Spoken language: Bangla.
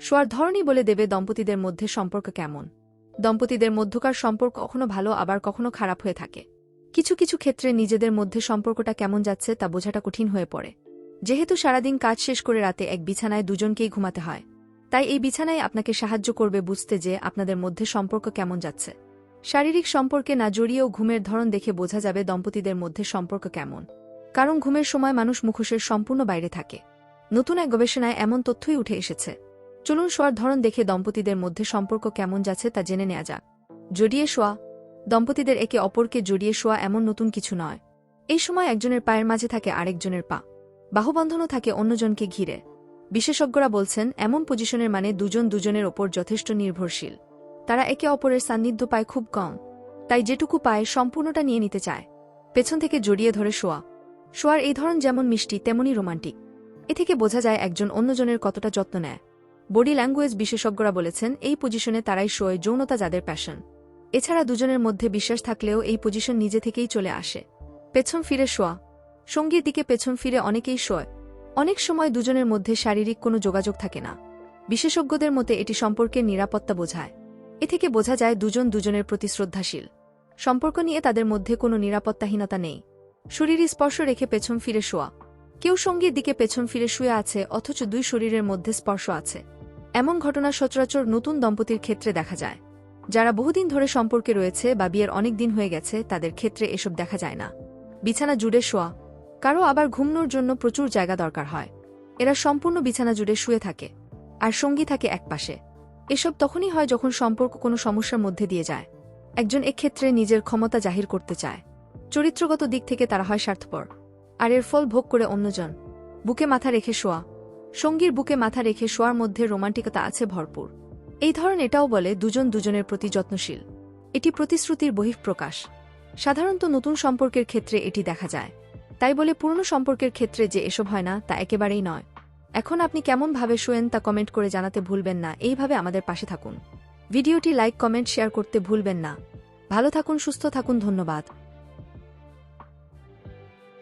শোয়ার ধরনই বলে দেবে দম্পতিদের মধ্যে সম্পর্ক কেমন। দম্পতিদের মধ্যকার সম্পর্ক কখনো ভালো, আবার কখনো খারাপ হয়ে থাকে। কিছু কিছু ক্ষেত্রে নিজেদের মধ্যে সম্পর্কটা কেমন যাচ্ছে তা বোঝাটা কঠিন হয়ে পড়ে। যেহেতু সারাদিন কাজ শেষ করে রাতে এক বিছানায় দুজনকেই ঘুমাতে হয়, তাই এই বিছানায় আপনাকে সাহায্য করবে বুঝতে যে আপনাদের মধ্যে সম্পর্ক কেমন যাচ্ছে। শারীরিক সম্পর্কে না জড়িয়েও ঘুমের ধরন দেখে বোঝা যাবে দম্পতিদের মধ্যে সম্পর্ক কেমন। কারণ ঘুমের সময় মানুষ মুখোশের সম্পূর্ণ বাইরে থাকে। নতুন এক গবেষণায় এমন তথ্যই উঠে এসেছে। চলুন শোয়ার ধরন দেখে দম্পতিদের মধ্যে সম্পর্ক কেমন যাচ্ছে তা জেনে নেওয়া যাক। জড়িয়ে শোয়া। দম্পতিদের একে অপরকে জড়িয়ে শোয়া এমন নতুন কিছু নয়। এই সময় একজনের পায়ের মাঝে থাকে আরেকজনের পা। বাহুবন্ধনও থাকে অন্যজনকে ঘিরে। বিশেষজ্ঞরা বলছেন, এমন পজিশনের মানে দুজন দুজনের ওপর যথেষ্ট নির্ভরশীল। তারা একে অপরের সান্নিধ্য পায় খুব কম। তাই যেটুকু পায় সম্পূর্ণটা নিয়ে নিতে চায়। পেছন থেকে জড়িয়ে ধরে শোয়া। শোয়ার এই ধরন যেমন মিষ্টি, তেমনই রোমান্টিক। এ থেকে বোঝা যায় একজন অন্যজনের কতটা যত্ন নেয়। বডি ল্যাঙ্গুয়েজ বিশেষজ্ঞরা বলেছেন, এই পজিশনে তারাই শোয় যৌনতা যাদের প্যাশন। এছাড়া দুজনের মধ্যে বিশ্বাস থাকলেও এই পজিশন নিজে থেকেই চলে আসে। পেছন ফিরে শোয়া। সঙ্গীর দিকে পেছন ফিরে অনেকেই শোয়। অনেক সময় দুজনের মধ্যে শারীরিক কোনো যোগাযোগ থাকে না। বিশেষজ্ঞদের মতে এটি সম্পর্কের নিরাপত্তা বোঝায়। এ থেকে বোঝা যায় দুজন দুজনের প্রতি শ্রদ্ধাশীল। সম্পর্ক নিয়ে তাদের মধ্যে কোনো নিরাপত্তাহীনতা নেই। শরীর স্পর্শ রেখে পেছন ফিরে শোয়া। কেউ সঙ্গীর দিকে পেছন ফিরে শুয়ে আছে, অথচ দুই শরীরের মধ্যে স্পর্শ আছে। এমন ঘটনা সচরাচর নতুন দম্পতির ক্ষেত্রে দেখা যায়। যারা বহুদিন ধরে সম্পর্কে রয়েছে বা বিয়ের অনেক দিন হয়ে গেছে, তাদের ক্ষেত্রে এসব দেখা যায় না। বিছানা জুড়ে শোয়া। কারও আবার ঘুমনোর জন্য প্রচুর জায়গা দরকার হয়। এরা সম্পূর্ণ বিছানা জুড়ে শুয়ে থাকে। আর সঙ্গী থাকে একপাশে এসব তখনই হয় যখন সম্পর্ক কোনো সমস্যার মধ্যে দিয়ে যায়। একজন এক্ষেত্রে নিজের ক্ষমতা জাহির করতে চায়। চরিত্রগত দিক থেকে তারা হয় স্বার্থপর। আর এর ফল ভোগ করে অন্যজন। বুকে মাথা রেখে শোয়া। সঙ্গীর বুকে মাথা রেখে শোয়ার মধ্যে রোমান্টিকতা আছে ভরপুর। এই ধরন এটাও বলে দুজন দুজনের প্রতি যত্নশীল। এটি প্রতিশ্রুতির বহিঃপ্রকাশ। সাধারণত নতুন সম্পর্কের ক্ষেত্রে এটি দেখা যায়। তাই বলে পুরনো সম্পর্কের ক্ষেত্রে যে এসব হয় না, তা একেবারেই নয়। এখন আপনি কেমনভাবে শোয়েন তা কমেন্ট করে জানাতে ভুলবেন না, এইভাবে আমাদের পাশে থাকুন। ভিডিওটি লাইক, কমেন্ট, শেয়ার করতে ভুলবেন না। ভালো থাকুন, সুস্থ থাকুন, ধন্যবাদ।